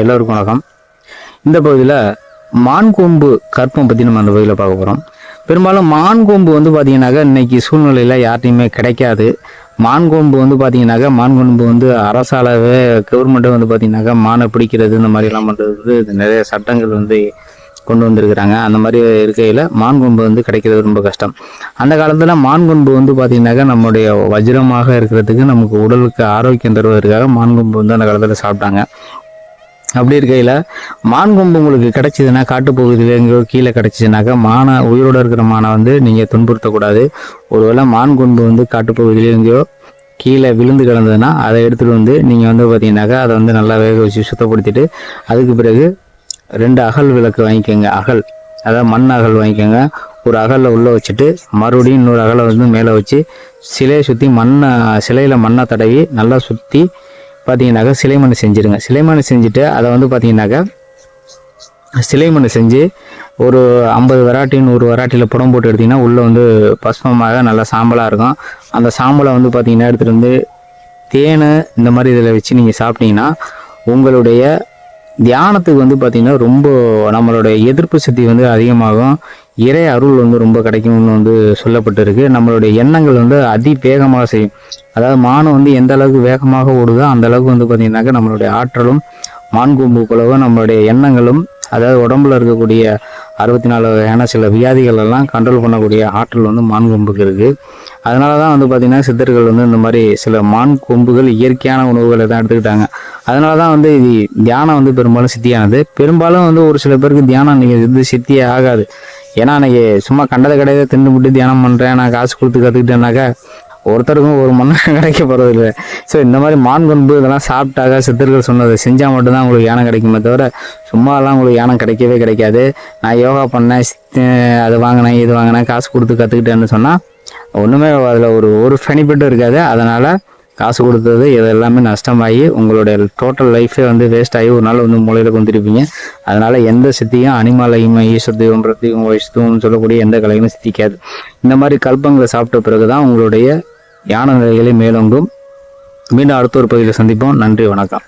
எல்லோருக்கும் வணக்கம். இந்த பகுதியில் மான் கொம்பு கற்பம் பற்றி நம்ம அந்த பகுதியில் பார்க்க போகிறோம் பெரும்பாலும் மான் கொம்பு வந்து பார்த்தீங்கன்னாக்கா இன்னைக்கு சூழ்நிலையில் யார்ட்டையுமே கிடைக்காது. மான் கொம்பு வந்து பார்த்தீங்கன்னாக்கா மான் கொம்பு வந்து அரசாலவே கவர்மெண்ட்டே வந்து பார்த்திங்கனாக்கா மானை பிடிக்கிறது இந்த மாதிரிலாம் பண்ணுறது நிறைய சட்டங்கள் வந்து கொண்டு வந்திருக்கிறாங்க. அந்த மாதிரி இருக்கையில் மான் கொம்பு வந்து கிடைக்கிறது ரொம்ப கஷ்டம். அந்த காலத்தில் மான் கொம்பு வந்து பார்த்திங்கனாக்கா நம்முடைய வஜ்ரமாக இருக்கிறதுக்கு நமக்கு உடலுக்கு ஆரோக்கியம் தருவதற்காக மான் கொம்பு வந்து அந்த காலத்தில் சாப்பிட்டாங்க. அப்படி இருக்கையில் மான் கொம்பு உங்களுக்கு கிடைச்சிதுன்னா காட்டுப்பகுதியில் எங்கேயோ கீழே கிடச்சிச்சுனாக்கா மானை உயிரோடு இருக்கிற மானை வந்து நீங்கள் துன்புறுத்தக்கூடாது. ஒருவேளை மான் கொம்பு வந்து காட்டுப்பகுதியில் எங்கேயோ கீழே விழுந்து கிடந்ததுன்னா அதை எடுத்துகிட்டு வந்து நீங்கள் வந்து பார்த்தீங்கன்னாக்கா அதை வந்து நல்லா வேக வச்சு சுத்தப்படுத்திட்டு அதுக்கு பிறகு ரெண்டு அகல் விளக்கு வாங்கிக்கோங்க. அகல். அதாவது மண் அகல் வாங்கிக்கோங்க. ஒரு அகலில் உள்ளே வச்சுட்டு மறுபடியும் இன்னொரு அகலை வந்து மேலே வச்சு சிலையை சுற்றி மண்ணை சிலையில் மண்ணை தடவி நல்லா சுற்றி பார்த்தீங்கன்னாக்கா சிலை மண் செஞ்சுருங்க. சிலை மண் செஞ்சுட்டு அதை வந்து பார்த்தீங்கன்னாக்கா சிலை மண் செஞ்சு ஒரு ஐம்பது வெராட்டி நூறு வெராட்டியில் புடம் போட்டு எடுத்திங்கன்னா உள்ளே வந்து பஸ்மமாக நல்லா சாம்பலாக இருக்கும். அந்த சாம்பலை வந்து பார்த்தீங்கன்னா எடுத்துகிட்டு வந்து தேன் இந்த மாதிரி இதில் வச்சு நீங்கள் சாப்பிட்டீங்கன்னா உங்களுடைய தியானத்துக்கு வந்து பார்த்திங்கன்னா ரொம்ப நம்மளுடைய எதிர்ப்பு சக்தி வந்து அதிகமாகும். இறை அருள் வந்து ரொம்ப கிடைக்கும்னு வந்து சொல்லப்பட்டிருக்கு. நம்மளுடைய எண்ணங்கள் வந்து அதி வேகமாக செய்யும். அதாவது மானம் வந்து எந்த அளவுக்கு வேகமாக ஓடுதோ அந்த அளவுக்கு வந்து பார்த்திங்கனாக்கா நம்மளுடைய ஆற்றலும் மான் கொம்பு போலவோ நம்மளுடைய எண்ணங்களும் அதாவது உடம்புல இருக்கக்கூடிய அறுபத்தி நாலு வகையான சில வியாதிகள் எல்லாம் கண்ட்ரோல் பண்ணக்கூடிய ஆற்றல் வந்து மான் கொம்புக்கு இருக்குது அதனால தான் வந்து பார்த்திங்கன்னா சித்தர்கள் வந்து இந்த மாதிரி சில மான் கொம்புகள் இயற்கையான உணவுகளை தான் எடுத்துக்கிட்டாங்க. அதனால தான் வந்து இது தியானம் வந்து பெரும்பாலும் சித்தியானது. பெரும்பாலும் வந்து ஒரு சில பேருக்கு தியானம் நீங்கள் இது சித்தியே ஆகாது. ஏன்னா அன்னைக்கு சும்மா கண்டதை கிடையாது தின்னு விட்டு தியானம் பண்ணுறேன் நான் காசு கொடுத்து கற்றுக்கிட்டேனாக்கா ஒருத்தருக்கும் ஒரு மண்ணை கிடைக்க போகிறது இல்லை ஸோ இந்த மாதிரி மான் கொம்பு இதெல்லாம் சாப்பிட்டாக சித்தர்கள் சொன்னதை செஞ்சால் மட்டும்தான் உங்களுக்கு யானம் கிடைக்குமே தவிர சும்மாலாம் உங்களுக்கு யானம் கிடைக்கவே கிடைக்காது. நான் யோகா பண்ணேன் அது வாங்கினேன் இது வாங்கினேன் காசு கொடுத்து கற்றுக்கிட்டேன்னு சொன்னால் ஒன்றுமே அதில் ஒரு ஒரு பெனிஃபிட்டும் இருக்காது. அதனால் காசு கொடுத்தது இது எல்லாமே நஷ்டமாகி உங்களுடைய டோட்டல் லைஃபே வந்து வேஸ்ட் ஆகி ஒரு நாள் வந்து மூலையில் கொந்திருப்பீங்க. அதனால் எந்த சித்தியும் அனிமலையுமே ஈஸ்வரத்தையும் பிரத்தியும் வைஷ்ணவம் சொல்லக்கூடிய எந்த கலையும் சித்திக்காது. இந்த மாதிரி கல்பங்களை சாப்பிட்ட பிறகு தான் உங்களுடைய யான நிலைகளை மேலோங்கும். மீண்டும் அடுத்த ஒரு பகுதியில் சந்திப்போம். நன்றி வணக்கம்.